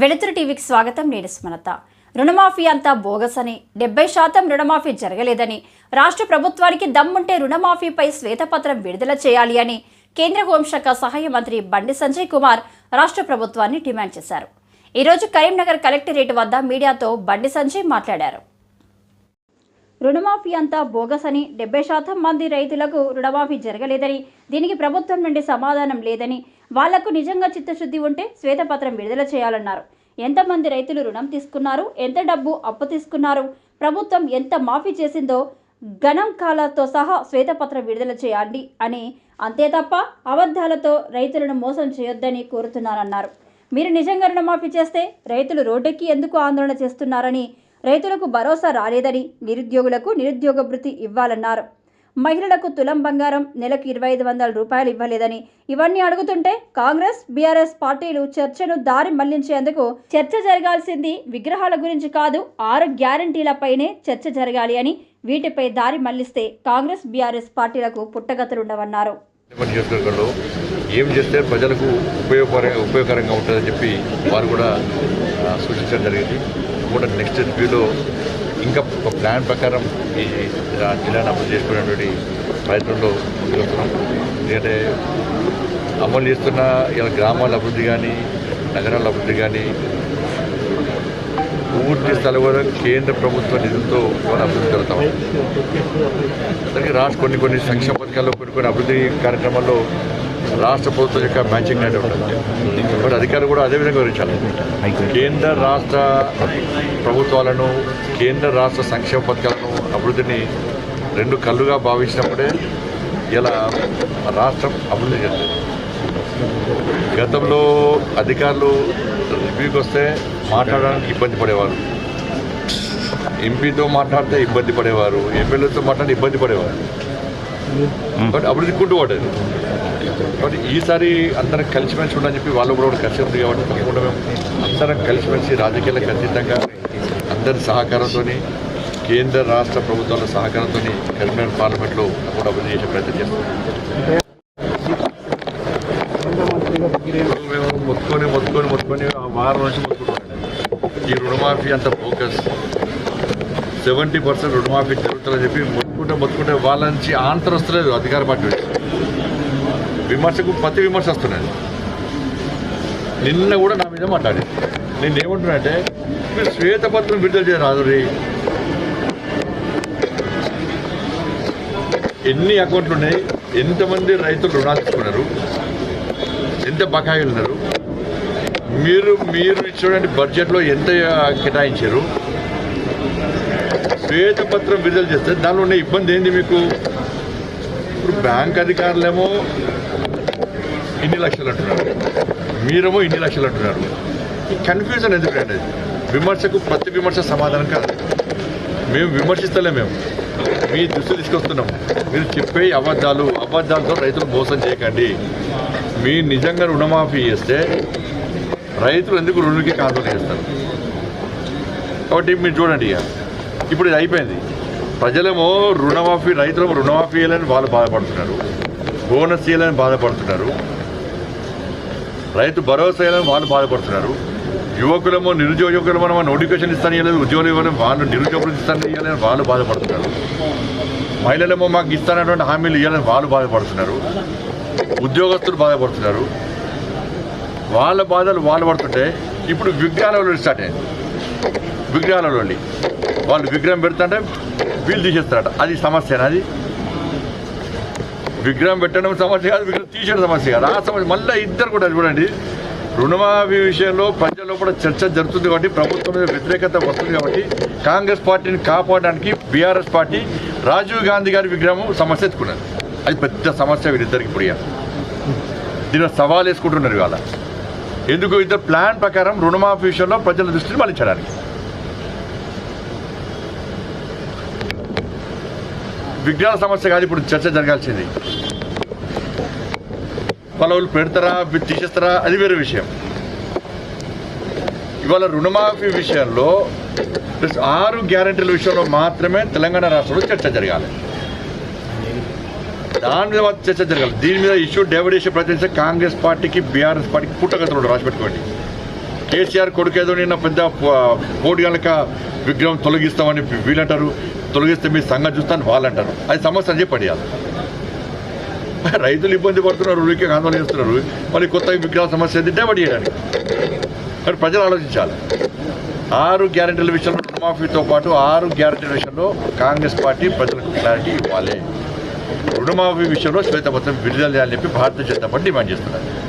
వెలుతురు టీవీకి స్వాగతం. నేను స్మరత రుణమాఫీ అంతా బోగస్ అని డెబ్బై శాతం రుణమాఫీ జరగలేదని రాష్ట్ర ప్రభుత్వానికి దమ్ముంటే రుణమాఫీపై శ్వేతపత్రం విడుదల చేయాలి అని కేంద్ర హోంశాఖ సహాయ మంత్రి బండి సంజయ్ కుమార్ రాష్ట్ర ప్రభుత్వాన్ని డిమాండ్ చేశారు. ఈరోజు కరీంనగర్ కలెక్టరేట్ వద్ద మీడియాతో బండి సంజయ్ మాట్లాడారు. రుణమాఫీ అంతా బోగస్ అని డెబ్బై శాతం మంది రైతులకు రుణమాఫీ జరగలేదని దీనికి ప్రభుత్వం నుండి సమాధానం లేదని వాళ్ళకు నిజంగా చిత్తశుద్ధి ఉంటే శ్వేతపత్రం విడుదల చేయాలన్నారు. ఎంతమంది రైతులు రుణం తీసుకున్నారు? ఎంత డబ్బు అప్పు తీసుకున్నారు? ప్రభుత్వం ఎంత మాఫీ చేసిందో గణాంకాలతో సహా శ్వేతపత్రం విడుదల చేయండి అని అంతే తప్ప అబద్ధాలతో రైతులను మోసం చేయొద్దని కోరుతున్నారన్నారు. మీరు నిజంగా రుణమాఫీ చేస్తే రైతులు రోడ్డెక్కి ఎందుకు ఆందోళన చేస్తున్నారని రైతులకు భరోసా రాలేదని నిరుద్యోగులకు నిరుద్యోగ భృతి ఇవ్వాలన్నారు. మహిళలకు తులం బంగారం నెలకు ఇరవై ఐదు వందల రూపాయలు ఇవ్వలేదని ఇవన్నీ అడుగుతుంటే కాంగ్రెస్ బీఆర్ఎస్ పార్టీలు చర్చను దారి మళ్ళించేందుకు చర్చ జరగాల్సింది విగ్రహాల గురించి కాదు ఆరు గ్యారంటీలపైనే చర్చ జరగాలి అని వీటిపై దారి మళ్ళిస్తే కాంగ్రెస్ బీఆర్ఎస్ పార్టీలకు పుట్టగతులుండవన్నారు. ఏం చేస్తే ప్రజలకు ఉపయోగకర ఉపయోగకరంగా ఉంటుందని చెప్పి వారు కూడా సూచించడం జరిగింది. కూడా నెక్స్ట్ రివ్యూలో ఇంకా ఒక ప్లాన్ ప్రకారం ఈ జిల్లాను అమలు చేసుకునేటువంటి ప్రయత్నంలో చూస్తున్నాం ఎందుకంటే అమలు చేస్తున్న ఇలా గ్రామాల అభివృద్ధి కానీ నగరాల అభివృద్ధి కానీ పూర్తి స్థలం కూడా కేంద్ర ప్రభుత్వ నిధులతో మనం అభివృద్ధి జరుగుతాం. అలాగే రాష్ట్ర కొన్ని కొన్ని సంక్షేమ పథకాల్లో కొన్ని కొన్ని అభివృద్ధి కార్యక్రమాల్లో రాష్ట్ర ప్రభుత్వం యొక్క మ్యాచింగ్ అనేది ఉంటుంది. అధికారులు కూడా అదే విధంగా వివరించాలి. కేంద్ర రాష్ట్ర ప్రభుత్వాలను కేంద్ర రాష్ట్ర సంక్షేమ పథకాలను అభివృద్ధిని రెండు కళ్ళుగా భావించినప్పుడే ఇలా రాష్ట్రం అభివృద్ధి చెందింది. గతంలో అధికారులు రివ్యూకి వస్తే మాట్లాడడానికి ఇబ్బంది పడేవారు. ఎంపీతో మాట్లాడితే ఇబ్బంది పడేవారు ఎమ్మెల్యేతో మాట్లాడితే ఇబ్బంది పడేవారు. బట్ అభివృద్ధి కుంటూ పడేది కాబట్టి ఈసారి అందరం కలిసిమెలిసి ఉండని చెప్పి వాళ్ళు కూడా కలిసి ఉంది కాబట్టి తప్పకుండా మేము అందరం కలిసిమెలిసి రాజకీయాలకు అతీతంగా అందరి సహకారంతో కేంద్ర రాష్ట్ర ప్రభుత్వాల సహకారంతో కరీంనగర్ పార్లమెంట్లో కూడా అభివృద్ధి చేసే ప్రయత్నం చేస్తున్నాం మేము మొత్తుకొని మొత్తుకొని మొత్తుకొని ఆ వారం నుంచి మొత్తుకుంటున్నాం. ఈ రుణమాఫీ అంత ఫోకస్. సెవెంటీ పర్సెంట్ రుణమాఫీ జరుగుతుందని చెప్పి మొత్తుకుంటే మొత్తుకుంటే వాళ్ళ నుంచి ఆంతరం వస్తలేదు అధికార పార్టీ విమర్శకు ప్రతి విమర్శ వస్తున్నది నిన్న కూడా నా మీద మాట్లాడి నేను ఏమంటున్నానంటే మీరు శ్వేతపత్రం విడుదల చేయరాదు రే ఎన్ని అకౌంట్లు ఉన్నాయి? ఎంతమంది రైతులు రుణాలు తీసుకున్నారు? ఎంత బకాయిలు ఉన్నారు? మీరు మీరు ఇచ్చినటువంటి బడ్జెట్లో ఎంత కేటాయించారు? శ్వేతపత్రం విడుదల చేస్తే దానిలో ఉన్న ఇబ్బంది ఏంది మీకు? ఇప్పుడు బ్యాంక్ అధికారులేమో ఇన్ని లక్షలు అంటున్నారు. మీరేమో ఇన్ని లక్షలు అంటున్నారు. ఈ కన్ఫ్యూజన్ ఎందుకంటే విమర్శకు ప్రతి విమర్శ సమాధానం కాదు. మేము విమర్శిస్తలే మేము. మీ దృష్టి తీసుకొస్తున్నాం. మీరు చెప్పే అబద్ధాలు అబద్ధాలతో రైతులు మోసం చేయకండి. మీ నిజంగా రుణమాఫీ చేస్తే రైతులు ఎందుకు రుణుకి ఆందోళన చేస్తారు? కాబట్టి మీరు చూడండి ఇక. ఇప్పుడు ఇది అయిపోయింది. ప్రజలేమో రుణమాఫీ రైతులు రుణమాఫీ చేయాలని వాళ్ళు బాధపడుతున్నారు. బోనస్ చేయాలని బాధపడుతున్నారు. రైతు భరోసా చేయాలని వాళ్ళు బాధపడుతున్నారు. యువకులమో నిరుద్యోగ మనం నోటిఫికేషన్ ఇస్తాను ఇవ్వలేదు ఉద్యోగులు ఇవ్వడం వాళ్ళు నిరుద్యోగులు ఇస్తాను ఇవ్వాలని వాళ్ళు బాధపడుతున్నారు. మహిళలేమో మాకు ఇస్తానటువంటి హామీలు ఇవ్వాలని వాళ్ళు బాధపడుతున్నారు. ఉద్యోగస్తులు బాధపడుతున్నారు. వాళ్ళ బాధలు వాళ్ళు పడుతుంటే ఇప్పుడు విగ్రహాలలో స్టార్ట్ అయింది విగ్రహాలలో వాళ్ళు విగ్రహం పెడుతుంటే వీళ్ళు తీసేస్తారట. అది సమస్యనా అది? విగ్రహం పెట్టడం సమస్య కాదు విగ్రహం తీసేయడం సమస్య కాదు. ఆ సమస్య మళ్ళీ ఇద్దరు కూడా చూడండి. రుణమాఫీ విషయంలో ప్రజల్లో కూడా చర్చ జరుగుతుంది కాబట్టి ప్రభుత్వం మీద వ్యతిరేకత వస్తుంది కాబట్టి కాంగ్రెస్ పార్టీని కాపాడడానికి బీఆర్ఎస్ పార్టీ రాజీవ్ గాంధీ గారి విగ్రహం సమస్య ఎత్తుకున్నది. అది పెద్ద సమస్య వీళ్ళిద్దరికి ఇప్పుడు దీనిలో సవాల్ వేసుకుంటున్నారు ఇవాళ. ఎందుకు? ఇద్దరు ప్లాన్ ప్రకారం రుణమాఫీ విషయంలో ప్రజల దృష్టిని మళ్ళించడానికి. విగ్రహాల సమస్య కాదు ఇప్పుడు చర్చ జరగాల్సింది. వాళ్ళు పెడతారా తీసేస్తారా అది వేరే విషయం. ఇవాళ రుణమాఫీ విషయంలో ప్లస్ ఆరు గ్యారెంటీల విషయంలో మాత్రమే తెలంగాణ రాష్ట్రంలో చర్చ జరగాలి. దాని మీద చర్చ జరగాలి. దీని మీద ఇష్యూ డైవర్ట్ చేసే ప్రయత్నిస్తే కాంగ్రెస్ పార్టీకి బీఆర్ఎస్ పార్టీకి పుట్టగతులు రాసిపెట్టుకోండి. కేసీఆర్ కొడుకేదో నిన్న పెద్ద కోటి గనక విగ్రహం తొలగిస్తామని వీళ్ళంటారు తొలగిస్తే మీ సంఘం చూస్తాను వాళ్ళంటారు. అది సమస్య అని చెప్పి అడిగారు. రైతులు ఇబ్బంది పడుతున్నారు ఊరికే ఆందోళన చేస్తున్నారు. మరి కొత్త విగ్రహ సమస్య ఏంటి? పడియడానికి మరి ప్రజలు ఆలోచించాలి. ఆరు గ్యారెంటీల విషయంలో రుణమాఫీతో పాటు ఆరు గ్యారెంటీల విషయంలో కాంగ్రెస్ పార్టీ ప్రజలకు క్లారిటీ ఇవ్వాలి. రుణమాఫీ విషయంలో శ్వేతపత్రం విడుదల చేయాలని చెప్పి భారతీయ జనతా పార్టీ డిమాండ్ చేస్తున్నారు.